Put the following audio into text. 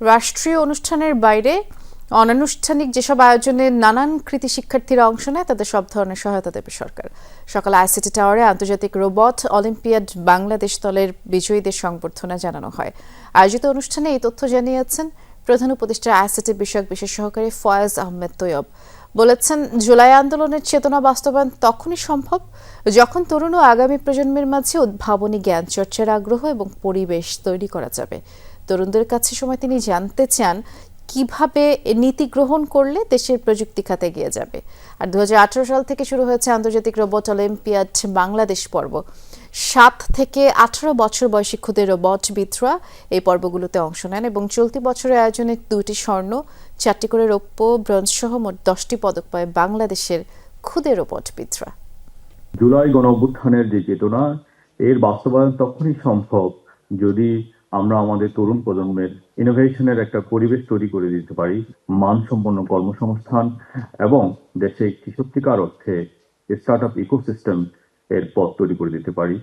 রাষ্ট্রীয় অনুষ্ঠানের বাইরে অনানুষ্ঠানিক যেসব আয়োজনে নানান কৃতি শিক্ষার্থীরা অংশ নেয়, তাদের সব ধরনের সহায়তা দেবে সরকার। সকালে আইসিটি টাওয়ারে আন্তর্জাতিক রোবট অলিম্পিয়াড বাংলাদেশ দলের বিজয়ীদের সংবর্ধনা জানানো হয়। আয়োজিত অনুষ্ঠানে এই তথ্য জানিয়েছেন প্রধান উপদেষ্টা আইসিটি বিষয়ক বিশেষ সহকারী ফয়েজ আহমেদ তৈয়ব। বলেছেন, জুলাই আন্দোলনের চেতনা বাস্তবায়ন তখনই সম্ভব যখন তরুণ ও আগামী প্রজন্মের মাঝে উদ্ভাবনী জ্ঞান চর্চার আগ্রহ এবং পরিবেশ তৈরি করা যাবে। তরুণদের কাছে সময় তিনি জানতে চান কীভাবে নীতি গ্রহণ করলে দেশের প্রযুক্তি খাতে এগিয়ে যাবে। আর দু সাল থেকে শুরু হয়েছে আন্তর্জাতিক রোবট অলিম্পিয়াড বাংলাদেশ পর্ব। সাত থেকে আঠারো বছর বয়সী ক্ষুদে রোবট বিদ্রা এই পর্বগুলোতে অংশ নেন এবং চলতি বছরের আয়োজনে দুটি স্বর্ণ, চারটি করে রৌপ্য, ব্রোঞ্জ সহ মোট দশটি পদক পায় বাংলাদেশের ক্ষুদে রোবট বিদ্রা জুলাই গণ অভ্যুত্থানের যে চেতনা, এর বাস্তবায়ন তখনই সম্ভব যদি আমরা আমাদের তরুণ প্রজন্মের ইনোভেশনের একটা পরিবেশ তৈরি করে দিতে পারি, মানসম্পন্ন কর্মসংস্থান এবং দেশে একটি সত্যিকার অর্থে স্টার্ট আপ ইকোসিস্টেম এর পথ তৈরি করে দিতে পারি।